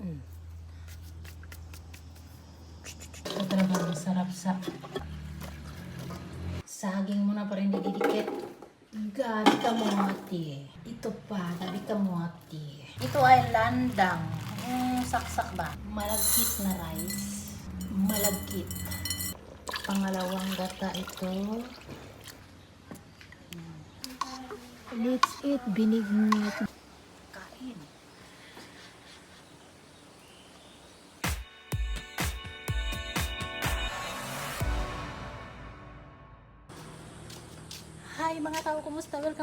Mm. Ito talaga ang sarap sa saging mo na pa rin didikit. Gabi ka mo ati. Ito pa, gabi ka mo ati. Ito ay landang. Mm, saksak ba? Malagkit na rice. Malagkit. Pangalawang gata ito. Let's eat binignit.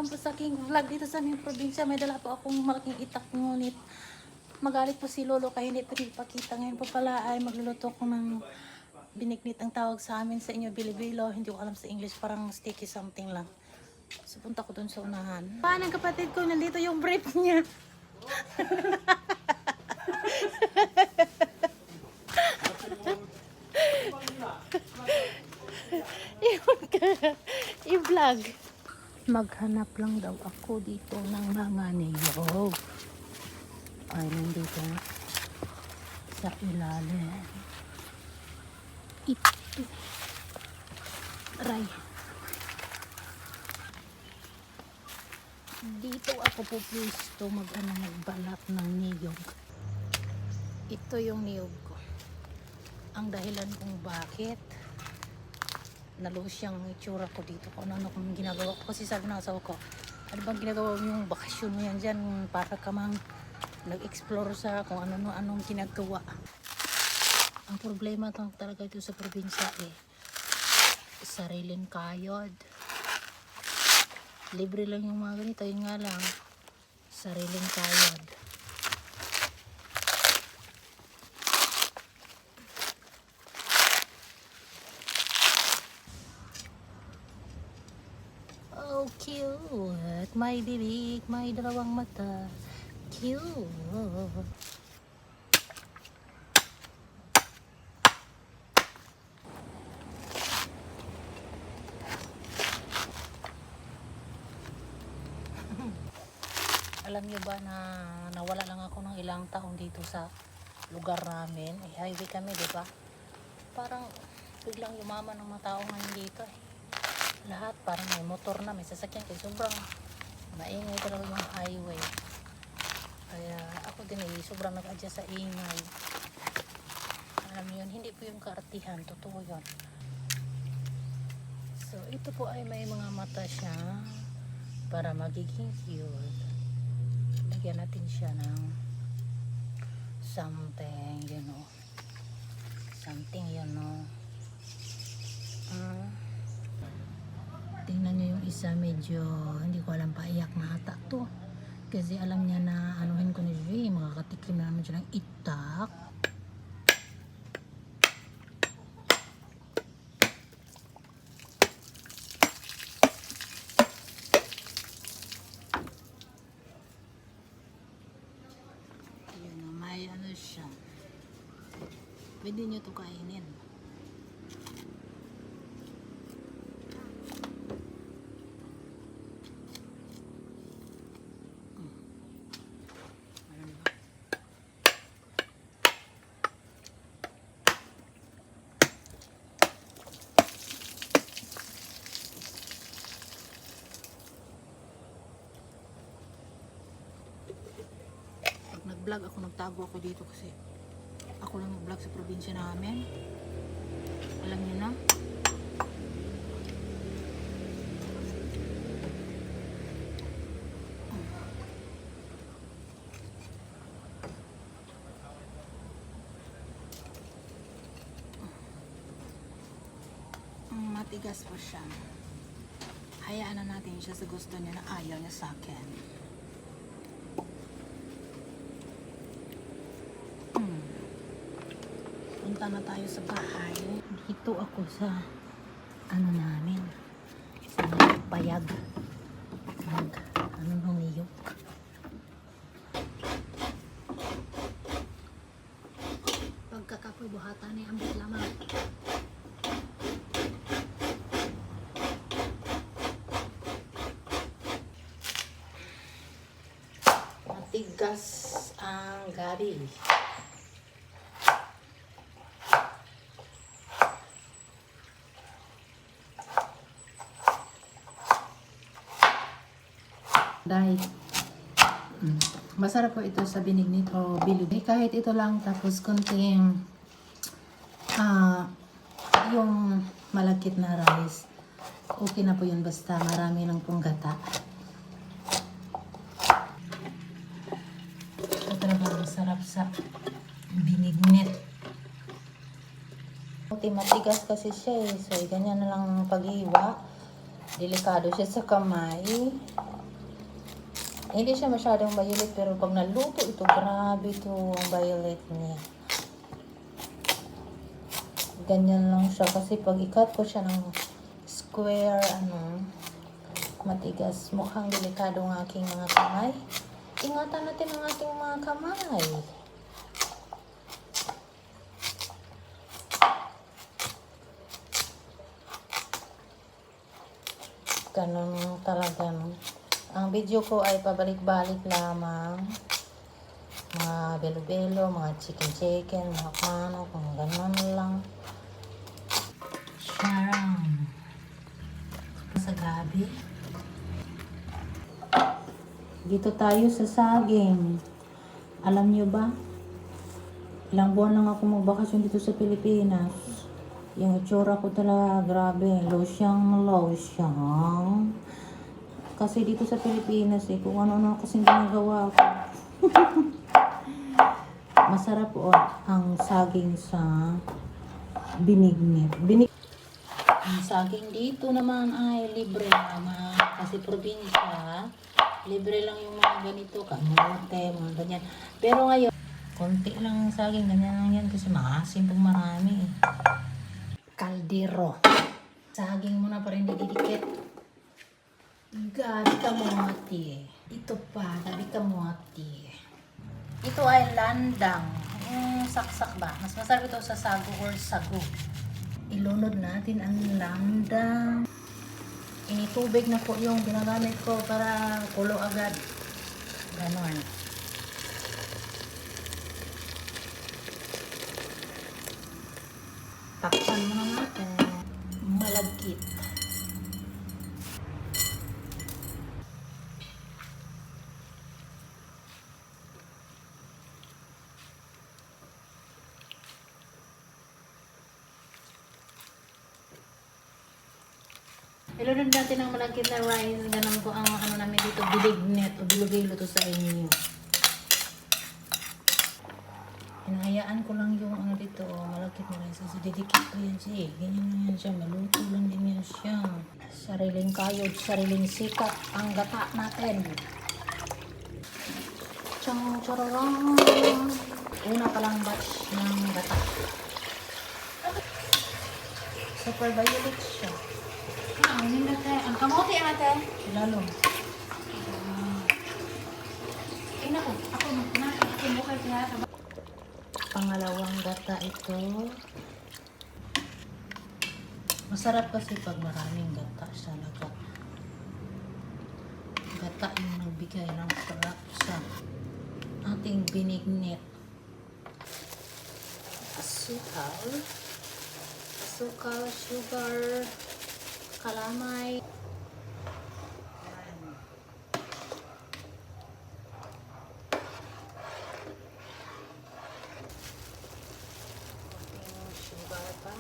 Welcome po sa aking vlog dito sa aming probinsya. May dala po akong malaking itak ngunit magalit po si Lolo kaya hindi pa ipakita. Ngayon po pala ay magluluto ko ng binignit ang tawag sa amin sa inyo, bilibilo. Hindi ko alam sa English, parang sticky something lang. So punta ko dun sa unahan. Paano ang kapatid ko? Nandito yung brief niya. I-vlog. Maghanap lang daw ako dito ng mga niyog. Ay, nandito. Sa ilalim. Ito. Aray. Dito ako po pwesto mag-ano magbalat ng niyog. Ito yung niyog ko. Ang dahilan kung bakit nalos yung itsura ko dito kung ano kung ginagawa ko. Kasi sabi ng asawa ko ano bang ginagawa mo yung bakasyon mo yan dyan? Para ka mang nag-explore sa kung ano ano anong ginagawa. Ang problema to talaga dito sa probinsya eh sariling kayod. Libre lang yung mga ganito yun nga lang sariling kayod Oh, cute. May bibig, may dalawang mata. Cute. Alam niyo ba na nawala lang ako ng ilang taon dito sa lugar namin. Eh, highway kami, di ba? Parang biglang yumaman ng mga tao ngayon dito eh lahat parang may motor na may sasakyan kaya sobrang maingay talaga yung highway. Kaya ako din eh sobrang nag-adjust sa ingay. Alam yun hindi po yung kaartihan totoo yun. So ito po ay may mga mata siya para magiging cute. Lagyan natin siya ng something you know. Something you know. Ah tingnan nyo yung isa medyo hindi ko alam paiyak na ata to. Kasi alam niya na anuhin ko ni Ray makakatikim na naman siya ng itak. Na, may ano siya. Pwede nyo to kainin nag-vlog ako, nagtago ako dito kasi ako lang nag-vlog sa probinsya namin. Alam niyo na. Matigas pa siya. Hayaan na natin siya sa gusto niya na ayaw niya sa akin. Punta na tayo sa bahay. Dito ako sa ano namin. Sa bayag. Mag ano nung niyok. Pagkakapoy buhatan ni ambit lamang. Matigas ang gabi. Dahil mm, masarap po ito sa binignit o bilog. Eh, kahit ito lang tapos konting ah yung malakit na rice. Okay na po yun basta marami ng pong gata. Ito talaga masarap sa binignit. Puti matigas kasi siya eh. So, ganyan na lang ang paghiwa. Delikado siya sa kamay. Hindi siya masyadong violet pero pag naluto ito, grabe ito ang violet niya. Ganyan lang siya kasi pag ikat ko siya ng square, ano, matigas. Mukhang delikado ang aking mga kamay. Ingatan natin ang ating mga kamay. Ganun talaga, no? Ang video ko ay pabalik-balik lamang. Mga belo-belo, mga chicken-chicken, mga kano, kung ganun lang. Sharon. Sa gabi. Dito tayo sa saging. Alam nyo ba? Ilang buwan lang ako magbakasyon dito sa Pilipinas. Yung itsura ko talaga, grabe. Losyang losyang. Kasi dito sa Pilipinas eh, kung ano-ano kasing ginagawa ko. Masarap po ang saging sa binignit. Binig ang saging dito naman ay libre naman. Kasi probinsya, libre lang yung mga ganito, kamote, mga ganyan. Pero ngayon, konti lang ang saging, ganyan lang yan kasi maasim pong marami. Kaldero. Saging mo na pa rin didikit. Gabi ka mo ati. Ito pa, gabi ka mo ati. Ito ay landang. Yung saksak ba? Mas masarap ito sa sago or sago. Ilunod natin ang landang. Initubig na po yung ginagamit ko para kulo agad. Ganon. Takpan mo na natin. Malagkit. Ilunod natin ang malagkit na rice. Ganun po ang ano namin dito, bilignet o bilugay luto sa inyo. Hinahayaan ko lang yung ano dito, oh, malagkit na rice. Kasi didikit ko yan siya eh. Ganyan lang yan siya. Maluto lang din yan siya. Sariling kayod, sariling sikat ang gata natin. Chang chararang. Una palang batch ng gata. Super violet siya. Ah, ini nate. Ang kamote ate. Lalo. Eh nako, ako na ako mo kay kaya Pangalawang gata ito. Masarap kasi pag maraming gata talaga. Gata yung nagbigay ng sarap sa ating binignit. Asukal. Asukal, sugar, kalamay. Konting sugar pa.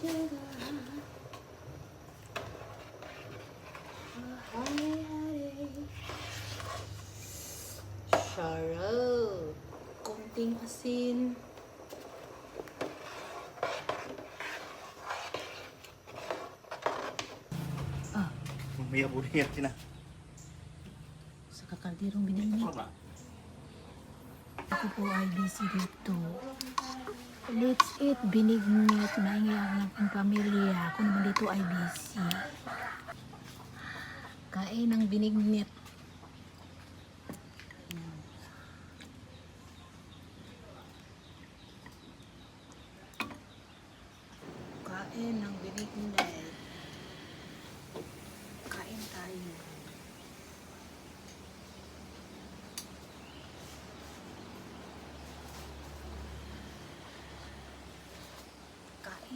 Sugar. Hari-hari. Sarap. Konting asin. Ah, Mamaya po niya sina. sa kakaldirong binili. Ako po ay busy dito. Let's eat binignit. Maingi ang aking pamilya. Ako naman dito ay busy. Kain ng binignit.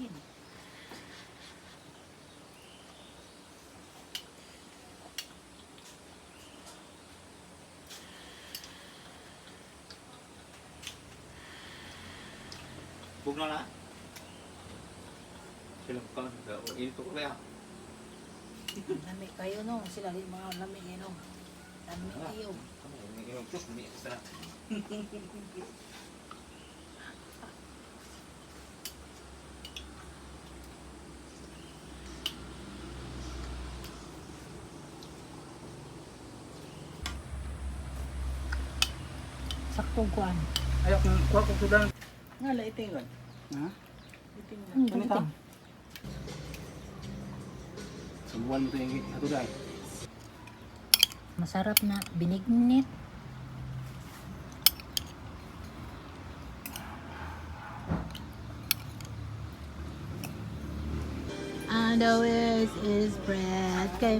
akin. Huwag na na. Silang kaon. Inito ko kaya. Nami kayo no. Sila rin mga nami eh no. Nami kayo. Nami kayo. Diyos, nami. Sarap. Sakto kuan. Ayo kung kuha ko sudan. Nga laitingan. Ha? Hmm, Ano ta? Subuan mo ito yung hatudan. Masarap na binignit. And wish is bread kay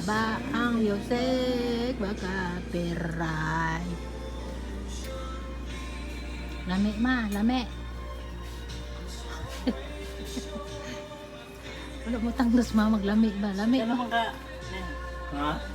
sa baang yosek baka piray. Lami ma, lami. Wala mo tangdos ma maglami ba? Lami. Ha?